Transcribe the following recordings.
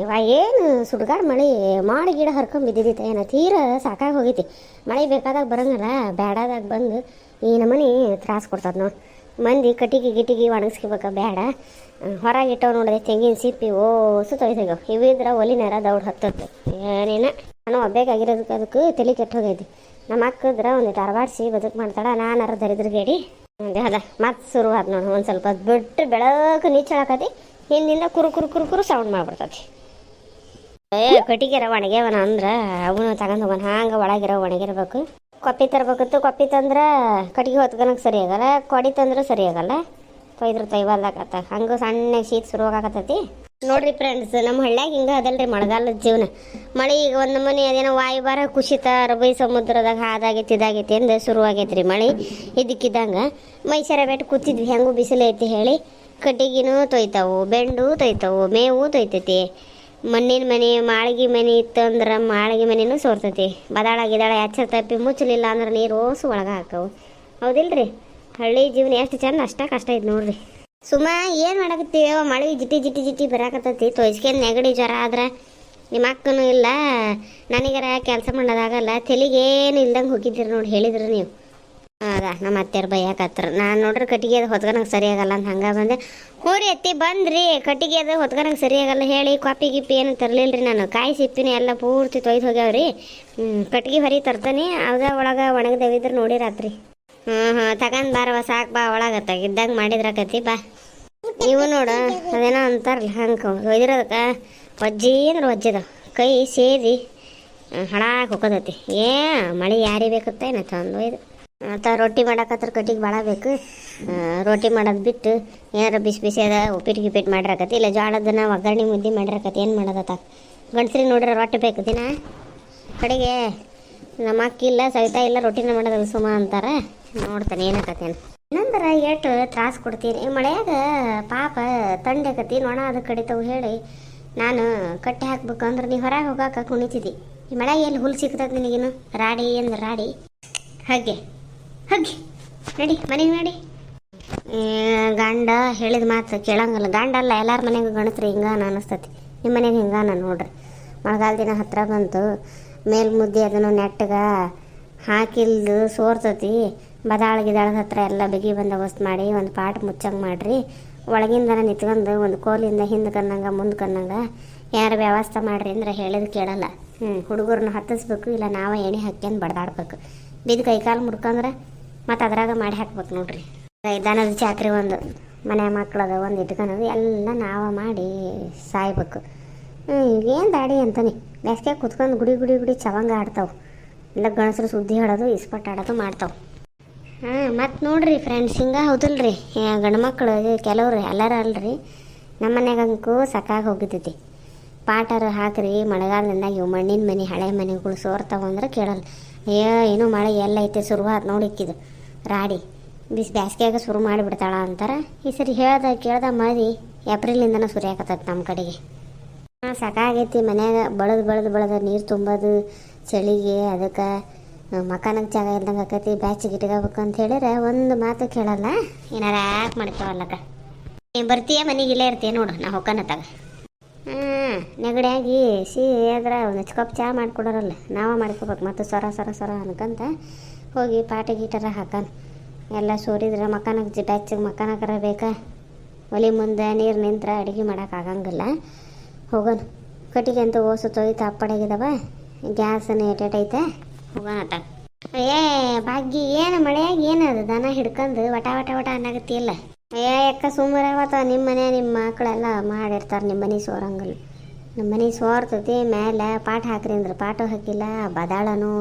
ಇವ ಏನು ಸುಡ್ಗಾಡ್ ಮಳೆ? ಮಾಡಿ ಗಿಡ ಹರ್ಕೊಂಡ್ ಬಿದ್ದಿದ್ದಿತ್ತ ಏನ ತೀರ ಸಾಕಾಗಿ ಹೋಗೈತಿ. ಮಳೆ ಬೇಕಾದಾಗ ಬರಂಗಲ್ಲ ಬೇಡದಾಗ ಬಂದು ಈ ನಮನಿ ತ್ರಾಸ ಕೊಡ್ತದ ನೋಡಿ. ಮಂದಿ ಕಟ್ಟಿಗೆ ಗಿಟ್ಟಿಗೆ ಒಣಗಿಸ್ಕೋಬೇಕ ಬೇಡ ಹೊರಗೆ ಇಟ್ಟವ್ ನೋಡಿದೆ ತೆಂಗಿನ ಸಿಪ್ಪಿ ಓಸು ತೊಯ್ತಾಗ ಇವಿದ್ರ ಒಲಿನಾರ ದೌಡ್ ಹತ್ತತ್ತು ಏನೇನ? ನಾನು ಒಬ್ಬೇಕಾಗಿರೋದಕ್ಕೆ ಅದಕ್ಕೆ ತಲೆ ಕೆಟ್ಟ ಹೋಗೈತಿ. ನಮ್ಮ ಅಕ್ಕದ್ರ ಒಂದು ಧಾರವಾಡಿಸಿ ಬದುಕು ಮಾಡ್ತಾಳ, ನಾನಾರ ದರಿದ್ರ ಗೇಡಿ. ಅದೇ ಮತ್ತೆ ಶುರುವಾತ್ ನೋಡಿ. ಒಂದು ಸ್ವಲ್ಪ ಬಿಟ್ಟು ಬೆಳಕು ನೀಚಳಕತಿ, ಹಿಂದಿಂದ ಕುರು ಕುರು ಕುರು ಕುರು ಸೌಂಡ್ ಮಾಡ್ಬಿಡ್ತತಿ. ಏ ಕಟ್ಟಿಗೆರ ಒಣಗ್ಯಾವನ ಅಂದ್ರ ಅವನು ತಗೊಂಡ್ ಹೋಗೋಣ ಹಂಗ ಒಳಗಿರ ಒಣಗಿರ್ಬೇಕು. ಕೊಪ್ಪಿ ತರ್ಬೇಕಿತ್ತು ಕೊಪ್ಪಿ ತಂದ್ರ ಕಟ್ಟಿಗೆ ಹೊತ್ಕೊಳಕ್ ಸರಿ ಆಗಲ್ಲ, ಕೊಡಿ ತಂದ್ರ ಸರಿ ಆಗಲ್ಲ. ತೊಯ್ದ್ರ ತೊಯ್ವಲ್ದಾಕತ್ತ ಹಂಗ ಸಣ್ಣ ಶೀತ ಶುರುವಾಗತ್ತೈತಿ ನೋಡ್ರಿ ಫ್ರೆಂಡ್ಸ್ ನಮ್ಮ ಹಳ್ಳ್ಯಾಗ ಹಿಂಗ ಅದಲ್ರಿ ಮಳೆಗಾಲದ ಜೀವನ. ಮಳೆ ಈಗ ಒಂದು ಮನೆ ಅದೇನೋ ವಾಯುಭಾರ ಕುಸಿತ ಅರಬೈ ಸಮುದ್ರದಾಗ ಹಾದಾಗೈತಿ, ಇದಾಗೈತಿ ಅಂದ ಶುರುವಾಗೈತ್ರಿ ಮಳೆ ಇದಕ್ಕಿದ್ದಂಗ ಮೈಸೂರ ಬೆಟ್ಟ ಕೂತಿದ್ವಿ, ಹೆಂಗೂ ಬಿಸಿಲೈತಿ ಹೇಳಿ. ಕಟ್ಟಿಗಿನೂ ತೊಯ್ತಾವು, ಬೆಂಡು ತೊಯ್ತಾವು, ಮೇವು ತೊಯ್ತೈತಿ. ಮಣ್ಣಿನ ಮನೆ, ಮಾಳಿಗೆ ಮನೆ ಇತ್ತಂದ್ರೆ ಮಾಳಿಗೆ ಮನೆನೂ ಸೋರ್ತೈತಿ. ಬದಾಳ ಗಿದಾಳ ಎಚ್ಚರ ತಪ್ಪಿ ಮುಚ್ಚಲಿಲ್ಲ ಅಂದ್ರೆ ನೀರು ಓಸು ಒಳಗೆ ಹಾಕವು. ಹೌದಿಲ್ರಿ? ಹಳ್ಳಿ ಜೀವನ ಎಷ್ಟು ಚಂದ, ಅಷ್ಟ ಕಷ್ಟ ಐತಿ ನೋಡ್ರಿ. ಸುಮ್ಮ ಏನು ಮಾಡಕತ್ತೀವಿ ಮಳೆ ಜಿಟಿ ಜಿಟ್ಟಿ ಜಿಟ್ಟಿ ಬರಾಕತ್ತೈತಿ. ತೊಯ್ಸ್ಕೊಂಡು ನೆಗಡಿ ಜ್ವರ ಆದ್ರೆ ನಿಮ್ಮ ಅಕ್ಕನೂ ಇಲ್ಲ, ನನಗರ ಕೆಲಸ ಮಾಡೋದಾಗಲ್ಲ, ತಲೆಗೇನು ಇಲ್ದಂಗೆ ಹೋಗಿದ್ದೀರಿ ನೋಡಿ ಹೇಳಿದ್ರಿ ನೀವು. ಹೌದಾ ನಮ್ಮ ಅತ್ತೆಯವ್ರು ಬೈಯಾಕತ್ರ. ನಾನು ನೋಡ್ರಿ ಕಟ್ಟಿಗೆ ಅದು ಹೊತ್ಕೊಳಂಗೆ ಸರಿಯಾಗಲ್ಲ ಅಂತ ಹಂಗೆ ಬಂದೆ. ಹೋರಿ ಎತ್ತಿ ಬಂದ್ರಿ. ಕಟ್ಟಿಗೆ ಅದು ಹೊತ್ಕೊಳಂಗೆ ಸರಿ ಆಗಲ್ಲ ಹೇಳಿ, ಕಾಪಿ ಗಿಪ್ಪಿ ಏನು ತರಲಿಲ್ಲ ರೀ ನಾನು. ಕಾಯಿ ಸಿಪ್ಪಿನ ಎಲ್ಲ ಪೂರ್ತಿ ತೊಯ್ದು ಹೋಗ್ಯಾವ್ರಿ. ಹ್ಞೂ ಕಟ್ಟಿಗೆ ಹೊರಿ ತರ್ತಾನೆ. ಅದ ಒಳಗೆ ಒಣಗದವಿದ್ರೆ ನೋಡಿ ರಾತ್ರಿ. ಹ್ಞೂ ಹ್ಞೂ ತಗೊಂಡ್ ಬಾರವ ಸಾಕು ಬಾ ಒಳಗೆ ತೆಗಿದ್ದಂಗೆ ಮಾಡಿದ್ರಾಕತಿ ಬಾ. ನೀವು ನೋಡು, ಅದೇನೋ ಅಂತಾರಲ್ಲ ಹಂಗೆ ಒಯ್ದಿರೋದಕ್ಕೆ. ಒಜ್ಜಿ ಅಂದ್ರೆ ಒಜ್ಜಿದು. ಕೈ ಸೇದಿ ಹಳಾಕ್ ಹೋಗೋದತಿ ಏ, ಮಳೆ ಯಾರಿಗೆ ಬೇಕತ್ತ ಏನ ತಂದು ಒಯ್ದು. ಮತ್ತು ರೊಟ್ಟಿ ಮಾಡಕತ್ರ ಕಟ್ಟಿಗೆ ಭಾಳ ಬೇಕು ರೊಟ್ಟಿ ಮಾಡೋದು ಬಿಟ್ಟು ಏನಾರ ಬಿಸಿ ಬಿಸಿ ಅದ ಉಪ್ಪಿಟ್ಟು ಗಿಪ್ಪಿಟ್ಟು ಮಾಡಿರಕತಿ ಇಲ್ಲ ಜೋಳದನ್ನ ಒಗ್ಗರಣೆ ಮುದ್ದೆ ಮಾಡಿರಕತಿ ಏನು ಮಾಡೋದತ್ತ ಗಂಡಸ್ರಿಗೆ ನೋಡ್ರಿ ರೊಟ್ಟಿ ಬೇಕು ದಿನ? ಕಡೆಗೆ ನಮ್ಮ ಅಕ್ಕಿಲ್ಲ ಸವಿತಾ ಇಲ್ಲ, ರೊಟ್ಟಿನ ಮಾಡೋದಲ್ಲ ಸುಮ ಅಂತಾರೆ. ನೋಡ್ತಾನೆ ಏನಾಕತೇನು ಇನ್ನೊಂದರ ಏಟು ತ್ರಾಸು ಕೊಡ್ತೀನಿ ಈ ಮಳೆಯಾಗ ಪಾಪ ತಂಡಕತಿ ನೊಣ ಅದು ಕಡಿತಾವು ಹೇಳಿ ನಾನು ಕಟ್ಟಿ ಹಾಕ್ಬೇಕು ಅಂದ್ರೆ ನೀ ಹೊರಗೆ ಹೋಗಾಕ ಕುಣಿತಿದ್ದಿ ಈ ಮಳೆಯಾಗ ಎಲ್ಲಿ ಹುಲ್ ಸಿಗ್ತದೆ ನಿನಗೇನು ರಾಡಿ ಅಂದ್ರೆ ರಾಡಿ. ಹಾಗೆ. ಹಾಗೆ ನಡಿ, ಮನೆಗೆ ನಡಿ. ಗಂಡ ಹೇಳಿದ ಮಾತು ಕೇಳಂಗಲ್ಲ. ಗಂಡ ಅಲ್ಲ, ಎಲ್ಲಾರ ಮನೆಗೂ ಗಣತ್ರಿ ಹಿಂಗಾನ ಅನಿಸ್ತತಿ. ನಿಮ್ಮ ಮನೆಗೆ ಹಿಂಗಾನ ನೋಡ್ರಿ. ಮಳೆಗಾಲ ದಿನ ಹತ್ರ ಬಂತು ಮೇಲ್ ಮುದ್ದೆ ಅದನ್ನು ನೆಟ್ಟಗ ಹಾಕಿಲ್ದು ಸೋರ್ತತಿ. ಬದಾಳ ಗಿದಾಳದ ಹತ್ರ ಎಲ್ಲ ಬಿಗಿ ಬಂದೋಬಸ್ತ್ ಮಾಡಿ ಒಂದು ಪಾಟ್ ಮುಚ್ಚಂಗೆ ಮಾಡ್ರಿ. ಒಳಗಿಂದ ನಿಂತ್ಕೊಂಡು ಒಂದು ಕೋಲಿಂದ ಹಿಂದೆ ಕನ್ನಂಗ ಮುಂದೆ ಕನ್ನಂಗ ಯಾರು ವ್ಯವಸ್ಥೆ ಮಾಡ್ರಿ ಅಂದ್ರೆ ಹೇಳಿದ್ ಕೇಳಲ್ಲ. ಹ್ಞೂ ಹುಡುಗರನ್ನ ಹತ್ತಿಸ್ಬೇಕು, ಇಲ್ಲ ನಾವ ಎಣ್ಣೆ ಹಾಕ್ಯಂದು ಬಡ್ದಾಡ್ಬೇಕು. ಬಿದ್ದು ಕೈಕಾಲು ಮುಡ್ಕಂದ್ರೆ ಮತ್ತು ಅದ್ರಾಗ ಮಾಡಿ ಹಾಕ್ಬೇಕು ನೋಡ್ರಿ. ದನದ ಚಾಕ್ರಿ ಒಂದು, ಮನೆ ಮಕ್ಕಳದ ಒಂದು ಇಟ್ಕೊಳೋದು ಎಲ್ಲ ನಾವ ಮಾಡಿ ಸಾಯ್ಬೇಕು. ಏನು ದಾಡಿ ಅಂತಾನೆ. ಬೇಸಿಗೆ ಕುತ್ಕೊಂಡು ಗುಡಿ ಗುಡಿ ಗುಡಿ ಚವಂಗ ಆಡ್ತಾವೆ. ಇಲ್ಲ ಗಣಸರು ಸುದ್ದಿ ಹೇಳೋದು ಇಸ್ಪಟ್ ಆಡೋದು ಮಾಡ್ತಾವೆ. ಹಾಂ, ಮತ್ತು ನೋಡ್ರಿ ಫ್ರೆಂಡ್ಸ್ ಹಿಂಗೆ ಹೌದಲ್ರಿ. ಗಂಡು ಮಕ್ಕಳು ಕೆಲವ್ರು ಎಲ್ಲರೂ ಅಲ್ರಿ. ನಮ್ಮ ಮನೆಗಂಕೂ ಸಾಕಾಗಿ ಹೋಗಿದ್ದೈತಿ ಪಾಟರು ಹಾಕ್ರಿ, ಮಳೆಗಾಲದಿಂದ ಇವು ಮಣ್ಣಿನ ಮನೆ, ಹಳೆ ಮನೆಗಳು ಸೋರ್ತಾವ ಅಂದ್ರೆ ಕೇಳಲ್ಲ. ಅಯ್ಯೋ ಏನೋ ಮಳೆ ಎಲ್ಲ ಐತೆ, ಶುರುವಾತ್ ನೋಡಿಕ್ಕಿದು ರಾಡಿ ಬಿಸಿ ಬ್ಯಾಸಿಗೆಯಾಗ ಶುರು ಮಾಡಿಬಿಡ್ತಾಳ ಅಂತಾರೆ. ಈ ಸರಿ ಹೇಳ್ದ, ಕೇಳ್ದ ಮಳಿ ಏಪ್ರಿಲಿಂದನೇ ಸುರಿಯಾಕತ್ತೈತೆ ನಮ್ಮ ಕಡೆಗೆ. ಸಾಕಾಗೈತಿ, ಮನ್ಯಾಗ ಬಳದು ಬಳದು ಬಳದು ನೀರು ತುಂಬೋದು, ಚಳಿಗೆ, ಅದಕ್ಕೆ ಮಕಾನಕ್ಕೆ ಜಾಗ ಇಲ್ದಂಗೆ ಆಕೈತಿ ಬ್ಯಾಚಿಗೆ ಇಟ್ಕೋಬೇಕು ಅಂತ ಹೇಳಿದ್ರೆ ಒಂದು ಮಾತು ಕೇಳಲ್ಲ. ಏನಾರ ಯಾಕೆ ಮಾಡ್ತಾವಲ್ಲಕ್ಕ ನೀನು ಬರ್ತೀಯ ಮನೆಗೆ, ಇಲ್ಲೇ ಇರ್ತೀಯ ನೋಡು, ನಾ ಹೊಕ್ಕನ ತಗ ಹಾಂ, ನೆಗಡಿಯಾಗಿ ಸಿ, ಅದ್ರ ಒಂದು ಕಪ್ ಚಹಾ ಮಾಡಿಕೊಡೋರಲ್ಲ, ನಾವೇ ಮಾಡ್ಕೋಬೇಕು, ಮತ್ತು ಸೊರ ಸೊರ ಸೊರ ಅನ್ಕಂತ ಹೋಗಿ ಪಾಟಿ ಗೀಟರ ಹಾಕನ್. ಎಲ್ಲ ಸೋರಿದ್ರೆ ಮಕಾನಕ್ಕೆ ಜಿಟಾಚಿಗೆ ಮಕಾನಕರ ಬೇಕಾ. ಒಲಿ ಮುಂದೆ ನೀರು ನಿಂತ್ರೆ ಅಡುಗೆ ಮಾಡೋಕೆ ಆಗಂಗಿಲ್ಲ. ಹೋಗೋಣ ಕಟ್ಟಿಗೆ ಅಂತ ಓಸು ತೊಯ್ತು ಅಪ್ಪಡಾಗಿದಾವ. ಗ್ಯಾಸನ್ನು ಏಟೈತೆ ಹೋಗೋಣ ಅಟ ಏ, ಭಾಗ್ಯ, ಏನು ಮಳೆಯಾಗ ಏನದು ದನ ಹಿಡ್ಕೊಂಡು ವಟ ವಟ ವಟ ಇಲ್ಲ ಏ ಅಕ್ಕ ಸುಮ್ಮನೆ ನಿಮ್ಮ ಮನೆ ನಿಮ್ಮ ಮಕ್ಕಳೆಲ್ಲ ಮಾಡಿರ್ತಾರೆ ನಿಮ್ಮ ಮನೆ ಸೋರಂಗಲ್ಲ. ನಮ್ಮ ಮನೆ ಸೋರ್ತತಿ ಮೇಲೆ ಪಾಠ ಹಾಕ್ರಿ ಅಂದ್ರೆ. ಪಾಠ ಹಾಕಿಲ್ಲ, ಬದಾಳನು.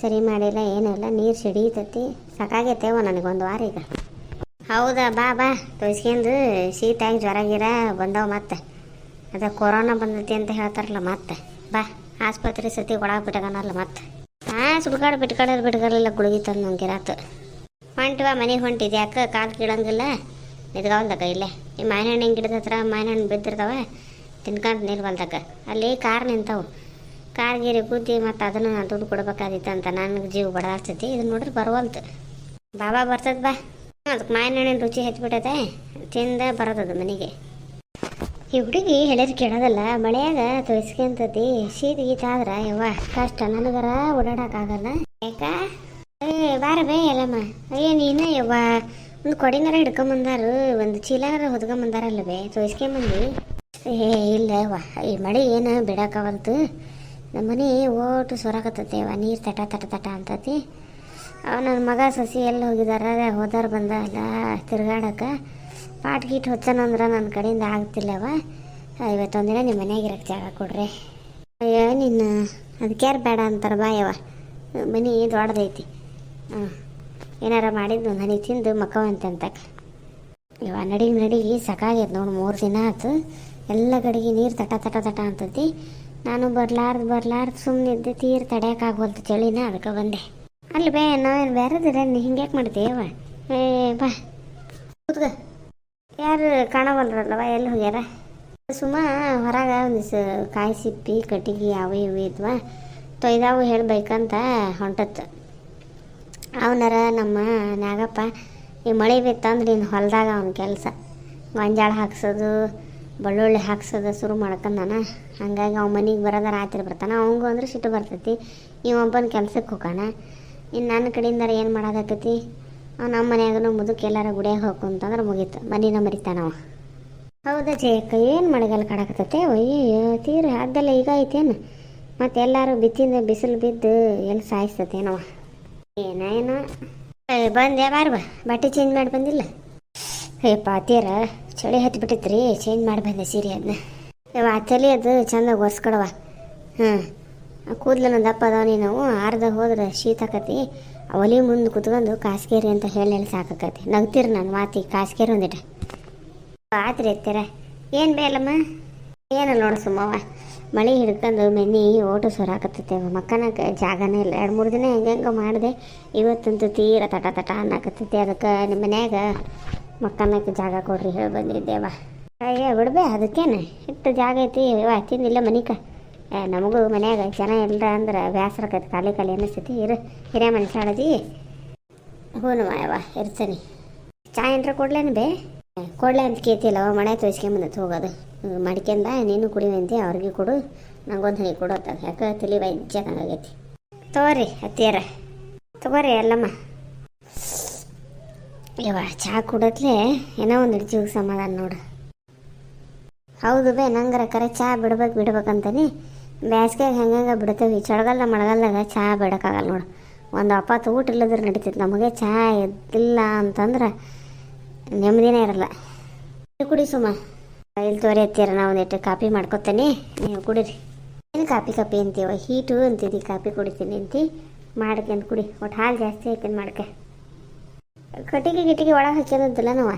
ಸರಿ ಮಾಡಿಲ್ಲ ಏನಿಲ್ಲ ನೀರು ಸಿಡಿತೈತಿ. ಸಾಕಾಗೈತೆವ ನನಗೊಂದು ವಾರ ಈಗ. ಹೌದಾ, ಬಾ ಬಾ. ತೊಯ್ಸ್ಕೊಂಡು ಶೀತಾಗಿ ಜ್ವರ ಗಿರ ಬಂದವ ಮತ್ತೆ. ಅದ ಕೊರೋನಾ ಬಂದೈತಿ ಅಂತ ಹೇಳ್ತಾರಲ್ಲ ಮತ್ತೆ. ಬಾ, ಆಸ್ಪತ್ರೆ ಸತಿ ಒಳಗೆ ಬಿಟ್ಕನಲ್ಲ ಮತ್ತೆ. ಹಾಂ ಸುಡ್ಗಾಡು ಬಿಟ್ಕೊಳ್ಳೋದು ಬಿಟ್ಕೊಳ್ಳಿಲ್ಲ ಗುಳಿಗೆ ತಂದು ನಂಗೆ ರಾತು ಹೊಂಟಿವ, ಮನೆಗೆ ಹೊಂಟಿದ್ದೆ ಯಾಕೆ ಕಾಲು ಕೀಳಂಗಿಲ್ಲ ನಿದ್ಗಾವಲ್ದಾಗ ಇಲ್ಲೇ. ಈ ಮಾವಿನಹಣ್ಣಿನ ಗಿಡದ ಹತ್ರ ಮಾವಿನಹಣ್ಣು ಬಿದ್ದಿರ್ತಾವ. ತಿನ್ಕೊಂಡು ನಿಲ್ವಲ್ದಾಗ ಅಲ್ಲಿ ಕಾರ್ ನಿಂತಾವು. ಕಾರ್ ಗೀರಿ ಕೂತಿ ಮತ್ತು ಅದನ್ನು ನಾನು ದುಡ್ಡು ಕೊಡ್ಬೇಕಾದಿತ್ತು ಅಂತ ನನಗೆ ಜೀವ ಬಡಾಡ್ತೈತಿ ಇದನ್ನ ನೋಡ್ರಿ ಬರವಲ್ತು ಬಾಬಾ ಬರ್ತದ ಬಾ. ಅದಕ್ಕೆ ಮಾವಿನಹಣ್ಣಿನ ರುಚಿ ಹಚ್ಬಿಟ್ಟೈತೆ ತಿಂದ ಬರೋದದು ಮನೆಗೆ. ಈ ಹುಡುಗಿ ಹೇಳಿದ್ರೆ ಕೇಳೋದಲ್ಲ, ಮಳೆಯಾಗ ತೊಯ್ಸ್ಕೊಂತತಿ, ಶೀತ ಗೀತ ಆದ್ರೆ ಯವ್ವ, ಕಷ್ಟ ನನಗರ ಓಡಾಡಕ್ಕಾಗಲ್ಲ ಯಾಕ ಏ, ಬಾರ ಬೇ ಎಲ್ಲಮ್ಮ ಅಯ್ಯ ನೀನು ಯವ್ವ, ಒಂದು ಕೊಡಿನಾರ ಹಿಡ್ಕೊಂಬಂದಾರು, ಒಂದು ಚೀಲಾರ ಹೊದ್ಕೊಂಬಂದಾರಲ್ಲ ಬೇ, ತೊಯ್ಸ್ಕೊಂಬಂದು. ಏ, ಇಲ್ಲ ಯವ್ವ, ಈ ಮಳೆ ಏನು ಬಿಡಕ್ಕಾಗಲ್ತು ನಮ್ಮ ಮನೆ ಓಟು ಸೊರಾಕತ್ತತಿ ಅವ ನೀರು ತಟ ತಟ ತಟ ಅಂತತಿ. ಅವ ನನ್ನ ಮಗ ಸಸಿ ಎಲ್ಲಿ ಹೋಗಿದಾರ ಹೋದಾರ ಬಂದ ಅಲ್ಲ ತಿರ್ಗಾಡಕ್ಕೆ ಪಾಟ್ ಗೀಟ್ ಹೊಚ್ಚನಂದ್ರೆ ನನ್ನ ಕಡೆಯಿಂದ ಆಗ್ತಿಲ್ಲವ. ಇವತ್ತೊಂದಿನ ನಿಮ್ಮ ಮನೆಯಾಗ ಇರಕ್ಕೆ ಜಾಗ ಕೊಡ್ರಿ. ಅಯ್ಯೋ, ನಿನ್ನ ಅದಕ್ಕೆ ಯಾರು ಬೇಡ ಅಂತಾರೆ ಬಾಯವ ಮನೆ ದೊಡ್ಡದೈತಿ. ಹಾಂ ಏನಾರ ಮಾಡಿದ್ದು ಮನೆ ತಿಂದು ಅಂತ ಇವ ನಡಿಗೆ ನಡಿಗೆ ಸಾಕಾಗೈತೆ ನೋಡಿ ಮೂರು ದಿನ ಆಯ್ತು ಎಲ್ಲ ಕಡೆಗೆ ನೀರು ತಟ ತಟ ತಟ ಅಂತತಿ. ನಾನು ಬರ್ಲಾರ್ದು ಬರ್ಲಾರ್ದು ಸುಮ್ಮನಿದ್ದೆ ತೀರ್ ತಡೆಯೋಕ್ಕಾಗೋಲ್ತು ಚಳಿನ ಅದಕ್ಕೆ ಬಂದೆ. ಅಲ್ಲಿ ಬೇ, ನಾವೇನು ಬೇರೆದಿರ ನೀ ಹಿಂಗ್ಯಾಕೆ ಮಾಡ್ತೀಯವ ಏ, ಬಾ. ಕೂತ್ಗ ಯಾರು ಕಾಣಬಲ್ರಲ್ಲವ ಎಲ್ಲಿ ಹೋಗ್ಯಾರ? ಸುಮ್ಮ ಹೊರಗೆ ಒಂದಿವ್ಸ ಕಾಯಿ ಸಿಪ್ಪಿ, ಕಟ್ಟಿಗೆ ಅವು ಇವು ಇದ್ವ, ತೊಯ್ದಾವು ಹೇಳ್ಬೇಕಂತ ಹೊಂಟತ್ತು ಅವನರ ನಮ್ಮ ನಾಗಪ್ಪ, ಈ ಮಳೆ ಬಿತ್ತಂದ್ರೆ ಇನ್ನು ಹೊಲದಾಗ ಅವನ ಕೆಲಸ. ಗೊಂಜಾಳ ಹಾಕ್ಸೋದು ಬೆಳ್ಳುಳ್ಳಿ ಹಾಕ್ಸೋದು ಶುರು ಮಾಡ್ಕೊಂಡಾನ ಹಂಗಾಗಿ ಅವ್ನ ಮನೆಗೆ ಬರೋದ ರಾತ್ರಿ ಬರ್ತಾನೆ. ಅವಂಗೂ ಅಂದ್ರೆ ಸಿಟ್ಟು ಬರ್ತೈತಿ. ಇವೊಬ್ಬನ ಕೆಲ್ಸಕ್ಕೆ ಹೋಗೋಣ. ಇನ್ನು ನನ್ನ ಕಡೆಯಿಂದ ಏನು ಮಾಡೋದಾಕತಿ ಅವ ನಮ್ಮ ಮನೆಯಾಗೂ ಮುದುಕ್ ಎಲ್ಲಾರ ಗುಡಿಯಾಗ ಅಂತಂದ್ರೆ ಮುಗೀತು. ಮನಿನ ಮರಿತಾನವ ಹೌದಾ ಜಯಕ್ಕ, ಏನು ಮಳೆಗಾಲ ಕಾಡಕತ್ತೈತೆ? ಅಯ್ಯೋ ತೀರ ಅದೆಲ್ಲ ಈಗ ಐತೇನು? ಮತ್ತೆ ಎಲ್ಲರೂ ಬಿತ್ತಿಂದ ಬಿಸಿಲು ಬಿದ್ದು ಎಲ್ಲಿ ಸಾಯಿಸ್ತತೇನವ ಏನ, ಏನೋ? ಬಂದೆ ಬಾರ ಬಟ್ಟೆ ಚೇಂಜ್ ಮಾಡಿ ಬಂದಿಲ್ಲ? ಏ, ಪಾತೀರ. ಚಳಿ ಹತ್ಬಿಟ್ಟಿತ್ರಿ ಚೇಂಜ್ ಮಾಡಿ ಸೀರೆ ಅದನ್ನ ಆ ತಲೆ ಅದು ಚಂದ ಒರೆಸ್ಕೊಡವ ಹಾಂ ಕೂದಲನ್ನ ದಪ್ಪ ಅದಾವ ನೀನು ಆರ್ದ ಹೋದ್ರೆ ಶೀತ ಆಕತಿ. ಒಲಿ ಮುಂದೆ ಕುತ್ಕೊಂಡು ಕಾಸ್ಕೇರಿ ಅಂತ ಹೇಳಿ ಹೇಳಿ ಸಾಕಾಕತಿ. ನಗ್ತೀರಿ ನಾನು ಮಾತಿ, ಕಾಸ್ಕೇರಿ ಒಂದಿಟ. ಆತ್ರಿ ಎತ್ತೀರ ಏನು ಬೇಲಮ್ಮ ಏನು ನೋಡು ಸುಮ್ಮವ ಮಳೆ ಹಿಡ್ಕೊಂಡು ಮೆನ್ನಿ ಓಟು ಸೊರಾಕತ್ತೈತೆ ಮಕ್ಕನಕ್ಕೆ ಜಾಗನೇ ಇಲ್ಲ. ಎರಡು ಮೂರು ದಿನ ಹೆಂಗೆ ಮಾಡಿದೆ, ಇವತ್ತಂತೂ ತೀರ ತಟ ತಟ ಅನ್ನಕತ್ತೈತಿ. ಅದಕ್ಕೆ ನಿಮ್ಮ ಮನ್ಯಾಗ ಮಕ್ಕನಕ್ಕೆ ಜಾಗ ಕೊಡ್ರಿ ಹೇಳಿ ಬಂದಿದ್ದೇವ. ಅಯ್ಯ ಬಿಡ್ಬೇ ಅದಕ್ಕೇನು. ಇಟ್ಟು ಜಾಗ ಐತಿ ತಿಂದಿಲ್ಲ ಮನಿಕ. ಏ, ನಮಗೂ ಮನ್ಯಾಗ ಜನ ಇಲ್ಲ ಅಂದ್ರೆ ಬೇಸರಕೈತಿ ಖಾಲಿ ಖಾಲಿ ಅನ್ನಿಸ್ತೈತಿ. ಇರು ಹಿರಿಯ ಮನುಷ್ಯಾಳದಿ ಹೂನು ಮಾಯವ ಇರ್ತೀನಿ ಚಾ ಏನ್ರ ಕೊಡ್ಲೇನು ಬೇ? ಕೊಡ್ಲೆ ಅಂತ ಕೇತಿಲ್ಲವ ಮಳೆ ತೋರಿಸ್ಕೊಂಬಂದತ್ತು ಹೋಗೋದು. ಮಡಿಕೆಂದ ನೀನು ಅಂತ ಅವ್ರಿಗೆ ಕೊಡು. ನಂಗೊಂದು ಹನಿ ಕೊಡೋತ ಯಾಕೆ ತಲೆ ವೈದ್ಯದಂಗಾಗೈತಿ ತಗೋರಿ ಅತ್ತಿಯರ. ತಗೋರಿ ಅಲ್ಲಮ್ಮ. ಯವ್ವ ಚಹಾ ಕುಡತ್ಲೆ ಏನೋ ಒಂದು ಜೀವ ಸಮಾಧಾನ ನೋಡು. ಹೌದು ಬೇ, ನಂಗರ ಕರೆ ಚಹಾ ಬಿಡ್ಬೇಕು ಬಿಡ್ಬೇಕಂತಾನೆ. ಬ್ಯಾಸ್ಗ್ಯಾಗ ಹೆಂಗಂಗೆ ಬಿಡ್ತೇವೆ ಚಳಿಗಾಲ ಮಳೆಗಾಲದಾಗ ಚಹಾ ಬಿಡೋಕ್ಕಾಗಲ್ಲ ನೋಡು. ಒಂದು ಅಪ್ಪತ್ತು ಊಟ ಇಲ್ಲದ್ರೆ ನಡೀತೈತೆ, ನಮಗೆ ಚಹಾ ಎದ್ದಿಲ್ಲ ಅಂತಂದ್ರೆ ನೆಮ್ಮದಿನೇ ಇರಲ್ಲ. ಕುಡಿ ಸುಮ್ಮ ಇಲ್ಲಿ ತೋರಿ ನಾ ನಾವು ಒಂದಿಟ್ಟು ಕಾಪಿ ಮಾಡ್ಕೊತೇನೆ, ನೀವು ಕುಡೀರಿ. ಏನು ಕಾಪಿ ಕಾಪಿ ಅಂತೀವ ಹೀಟು ಅಂತಿದ್ದಿ ಕಾಪಿ ಕುಡಿತೀನಿ ಅಂತಿ. ಮಾಡ್ಕೊಂಡು ಕುಡಿ ಒಟ್ಟು ಹಾಲು ಜಾಸ್ತಿ ಐತೆ ಮಾಡ್ಕೆ. ಕಟ್ಟಿಗೆ ಗಿಟ್ಟಿಗೆ ಒಳಗೆ ಹಚ್ಚೋದಂತಲ್ಲ ನಾವು.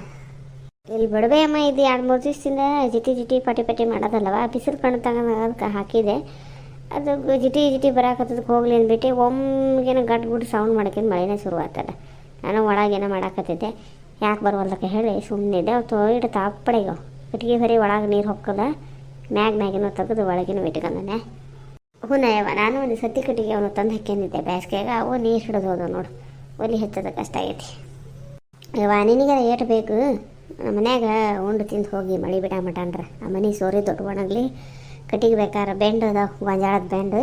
ಇಲ್ಲಿ ಬಡವೆ ಅಮ್ಮ ಇದು ಎರಡು ಮೂರು ದಿವಸದಿಂದ ಜಿಟಿ ಜಿಟಿ ಪಟಿ ಪಟಿ ಮಾಡೋದಲ್ಲವ, ಬಿಸಿಲು ಕಣ್ಣು ತಗೊಂಡು ಹಾಕಿದೆ. ಅದು ಜಿಟಿ ಜಿಟಿ ಬರಾಕತ್ತದಕ್ಕೆ ಹೋಗ್ಲಿ ಅಂದ್ಬಿಟ್ಟು ಒಮ್ಮೆಗೇನೋ ಗಡ್ ಗುಡ್ ಸೌಂಡ್ ಮಾಡ್ಕೊಂಡು ಮಳೆನೇ ಶುರು ಆಗ್ತದ ನಾನು ಒಳಗೇನೋ ಮಾಡಾಕತ್ತಿದ್ದೆ. ಯಾಕೆ ಬರುವಲ್ದಕ್ಕೆ ಹೇಳಿ ಸುಮ್ಮನಿದ್ದೆ ಅವು ತೋಯಿಡ ತಾಪಡಿಗೆ ಕಟ್ಟಿಗೆ ಹೊರಿ ಒಳಗೆ ನೀರು ಹೊಕ್ಕದ. ಮ್ಯಾಗ ಮ್ಯಾಗಿನೂ ತೆಗೆದು ಒಳಗಿನೂ ಇಟ್ಕೊಂಡನೆ ಹೂನಯ್ಯವ ನಾನು ಒಂದು ಸತಿ ಕಟ್ಟಿಗೆ ಅವನು ತಂದು ಹಾಕ್ಯಂದಿದ್ದೆ. ಬೇಸಿಗೆಗೆ ಅವು ನೀರು ಹಿಡಿದು ಹೋದವು ನೋಡು. ಒಲಿ ಹಚ್ಚೋದ ಕಷ್ಟ ಆಗೈತಿ ಇವ ನಿನಗೆ ಏಟು ಬೇಕು? ನಮ್ಮ ಮನ್ಯಾಗ ಉಂಡು ತಿಂದು ಹೋಗಿ ಮಳೆ ಬಿಡ ಮಟನ್ರ. ಆ ಮನೆ ಸೋರಿ ದೊಡ್ಡ ಒಣಗ್ಲಿ ಕಟ್ಟಿಗೆ ಬೇಕಾದ್ರೆ ಬೆಂಡು ಅದಾವ, ಗೊಂಜಾಳದ ಬೆಂಡ್.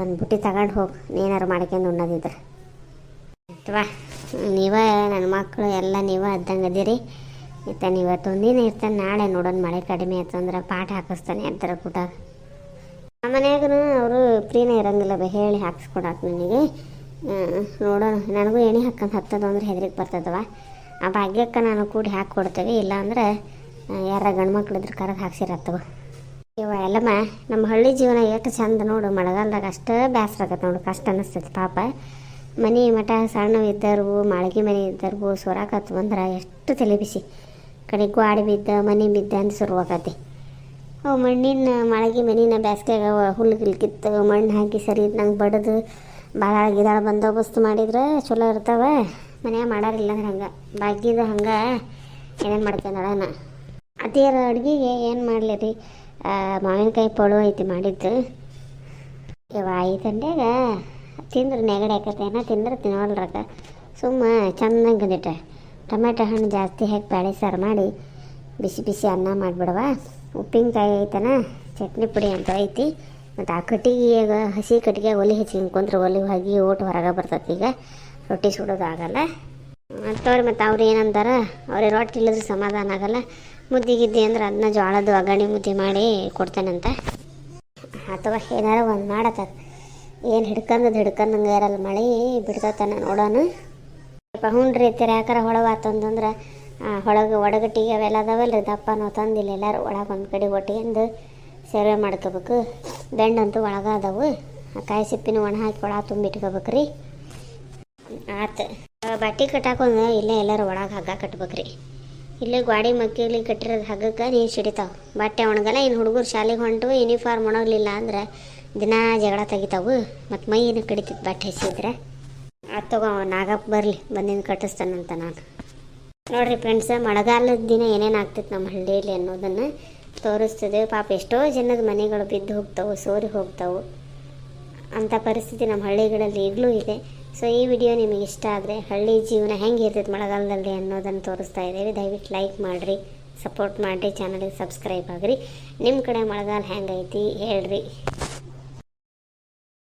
ಒಂದು ಬುಟ್ಟಿ ತಗೊಂಡು ಹೋಗಿ. ನೀನಾರು ಮಾಡ್ಕೊಂಡು ಉಣ್ಣೋದಿದ್ರೆ. ಅಥವಾ ನೀವೇ ನನ್ನ ಮಕ್ಕಳು ಎಲ್ಲ ನೀವೇ ಅದ್ದಂಗೆ ಅದೀರಿ. ಇತ್ತ ಇವತ್ತು ಒಂದಿನ ಇರ್ತಾನೆ, ನಾಳೆ ನೋಡೋಣ ಮಳೆ ಕಡಿಮೆ ಆಯ್ತಂದ್ರೆ ಪಾಠ ಹಾಕಿಸ್ತಾನೆ ಅಂತಾರೆ ಕೂಟ. ಆ ಮನ್ಯಾಗೂ ಅವರು ಫ್ರೀನೇ ಇರೋಂಗಿಲ್ಲ ಬ, ಹೇಳಿ ಹಾಕ್ಸ್ಕೊಡಾಕ ನನಗೆ. ನೋಡೋಣ. ನನಗೂ ಎಣ್ಣೆ ಹಾಕೊಂಡು ಹತ್ತದ ಅಂದ್ರೆ ಹೆದ್ರಿಗೆ ಬರ್ತದವ. ಆ ಭಾಗ್ಯಕ್ಕೆ ನಾನು ಕೂಡಿ ಹಾಕಿ ಕೊಡ್ತೇವೆ ಇಲ್ಲ ಅಂದ್ರೆ ಯಾರ ಗಂಡು ಇದ್ರೆ ಕರೆದು ಹಾಕ್ಸಿರತ್ತವ. ಇವ ಎಲ್ಲಮ್ಮ, ನಮ್ಮ ಹಳ್ಳಿ ಜೀವನ ಎಷ್ಟು ಚಂದ ನೋಡು, ಮಳೆಗಾಲದಾಗ ಅಷ್ಟು ಬೇಸರ ಆಗತ್ತೆ ನೋಡು, ಕಷ್ಟ ಅನ್ನಿಸ್ತೈತಿ ಪಾಪ. ಮನೆ ಮಠ ಇದ್ದರು ಮಾಳಿಗೆ ಮನೆ ಇದ್ದರು, ಸೊರಾಕತ್ತು ಅಂದ್ರೆ ಎಷ್ಟು ತಲೆ ಬಿಸಿ. ಕಡೆ ಗ್ವಾಡಿ ಬಿದ್ದ, ಮನೆ ಬಿದ್ದ ಅಂತ ಶುರುವಾಗತ್ತೆ. ಅವು ಮಣ್ಣಿನ ಮಾಳಿಗೆ ಮನಿನ ಬೇಸಿಗೆಗ ಹುಲ್ಲು ಗಿಲ್ಕಿತ್ತು ಮಣ್ಣು ಹಾಕಿ ಸರಿ ನಂಗೆ ಬಡದು ಭಾಳ ಗಿದಾಳ ಬಂದೋಬಸ್ತು ಮಾಡಿದ್ರೆ ಚಲೋ ಇರ್ತಾವೆ. ಮನ್ಯಾಗ ಮಾಡಾರಿಲ್ಲ ಅಂದ್ರೆ ಹಂಗೆ. ಬಾಕಿದ ಹಂಗೆ ಏನೇನು ಮಾಡ್ಕೊಂಡಳನ ಅತಿಯರ ಅಡುಗೆಗೆ ಏನು ಮಾಡಲಿ ರೀ ಮಾವಿನಕಾಯಿ ಪಳು ಐತಿ ಮಾಡಿದ್ದು. ಇವ ಈ ತಂಡ್ಯಾಗ ತಿಂದ್ರೆ ನೆಗಡಿ ಆಕತ್ತೇನ ತಿಂದ್ರೆ ತಿನ್ನೋಲ್ರಕ್ಕ ಸುಮ್ಮ ಚೆಂದಂಗೆ ಟೊಮೆಟೊ ಹಣ್ಣು ಜಾಸ್ತಿ ಹಾಕಿ ಬೇಳೆ ಸಾರು ಮಾಡಿ ಬಿಸಿ ಬಿಸಿ ಅನ್ನ ಮಾಡಿಬಿಡವ ಉಪ್ಪಿನಕಾಯಿ ಐತನ, ಚಟ್ನಿ ಪುಡಿ ಅಂತ ಐತಿ. ಮತ್ತು ಆ ಕಟ್ಟಿಗೆಯಾಗ ಹಸಿ ಕಟ್ಟಿಗೆ ಒಲೆ ಹಿಂಗೆ ಒಲೆ ಹೋಗಿ ಓಟ್ ಹೊರಗೆ ಬರ್ತೈತಿ ಈಗ. ರೊಟ್ಟಿ ಸುಡೋದಾಗಲ್ಲ ಮತ್ತು ಅವ್ರು ಮತ್ತು ಅವ್ರು ಏನಂತಾರ ಅವ್ರಿಗೆ ರೊಟ್ಟಿ ಇಲ್ಲದ್ರೆ ಸಮಾಧಾನ ಆಗಲ್ಲ. ಮುದ್ದೆ ಗಿದ್ದೆ ಅಂದ್ರೆ ಅದನ್ನ ಜೋಳದ ಒಗ್ಗರಣೆ ಮುದ್ದೆ ಮಾಡಿ ಕೊಡ್ತೇನಂತ. ಅಥವಾ ಏನಾರ ಒಂದು ಮಾಡತ್ತ. ಏನು ಹಿಡ್ಕಂದದ್ ಹಿಡ್ಕಂದಂಗೆ ಇರಲ್ಲ, ಮಳೆ ಬಿಡ್ತತನ ನೋಡೋಣ. ಹುಣ್ರಿ ತೀರಾ ಯಾಕಾರ ಹೊಳವಾತು ಅಂತಂದ್ರೆ ಹೊಳಗೆ ಒಡಗಟ್ಟಿಗೆ ಅವೆಲ್ಲ ಅದಾವಲ್ಲ ದಪ್ಪ ನಾವು ತಂದಿಲ್ಲ ಎಲ್ಲರೂ ಒಳಗೆ ಒಂದು ಕಡೆ ಒಟ್ಟಿಗೆಂದು ಸೇವೆ ಮಾಡ್ಕೋಬೇಕು. ಬೆಂಡಂತೂ ಒಳಗೆ ಅದಾವು. ಆ, ಕಾಯಿ ಸಿಪ್ಪಿನ ಒಣ ಹಾಕಿ ಒಳ ತುಂಬಿಟ್ಕೋಬೇಕು ರೀ ಆತು ಬಟ್ಟೆ ಕಟ್ಟಾಕೊಂದು ಇಲ್ಲೇ ಎಲ್ಲರೂ ಒಳಗೆ ಹಗ್ಗ ಕಟ್ಬೇಕ್ರಿ. ಇಲ್ಲೇ ಗ್ವಾಡಿ ಮಕ್ಕಿಲಿ ಕಟ್ಟಿರೋದು ಹಗ್ಗಕ್ಕೆ ನೀರು ಸಿಡಿತಾವೆ. ಬಟ್ಟೆ ಒಣಗಲ್ಲ ಇನ್ನು ಹುಡುಗರು ಶಾಲೆಗೆ ಹೊಂಟು ಯೂನಿಫಾರ್ಮ್ ಒಣಗಲಿಲ್ಲ ಅಂದ್ರೆ ದಿನ ಜಗಳ ತೆಗಿತಾವು. ಮತ್ತು ಮೈಯನ್ನು ಕಡಿತಿತ್ತು ಬಟ್ಟೆ ಹಸಿದ್ರೆ ಅದು ತಗೋ ನಾಗಪ್ಪ ಬರಲಿ, ಬಂದಿನ ಕಟ್ಟಿಸ್ತಾನಂತ ನಾನು ನೋಡ್ರಿ ಫ್ರೆಂಡ್ಸ್ ಮಳೆಗಾಲದ ದಿನ ಏನೇನು ಆಗ್ತೈತೆ ನಮ್ಮ ಹಳ್ಳಿಯಲ್ಲಿ ಅನ್ನೋದನ್ನು ತೋರಿಸ್ತದೆ. ಪಾಪ ಎಷ್ಟೋ ಜನದ ಮನೆಗಳು ಬಿದ್ದು ಹೋಗ್ತಾವೆ, ಸೋರಿ ಹೋಗ್ತಾವೆ. ಅಂಥ ಪರಿಸ್ಥಿತಿ ನಮ್ಮ ಹಳ್ಳಿಗಳಲ್ಲಿ ಈಗಲೂ ಇದೆ. ಸೊ ಈ ವಿಡಿಯೋ ನಿಮಗೆ ಇಷ್ಟ ಆದರೆ ಹಳ್ಳಿ ಜೀವನ ಹೆಂಗೆ ಇರ್ತೈತೆ ಮಳೆಗಾಲದಲ್ಲಿ ಅನ್ನೋದನ್ನು ತೋರಿಸ್ತಾ ಇದ್ದೀವಿ. ದಯವಿಟ್ಟು ಲೈಕ್ ಮಾಡಿರಿ ಸಪೋರ್ಟ್ ಮಾಡಿರಿ ಚಾನಲಿಗೆ ಸಬ್ಸ್ಕ್ರೈಬ್ ಆಗಿರಿ. ನಿಮ್ಮ ಕಡೆ ಮಳೆಗಾಲ ಹೆಂಗೈತಿ ಹೇಳ್ರಿ.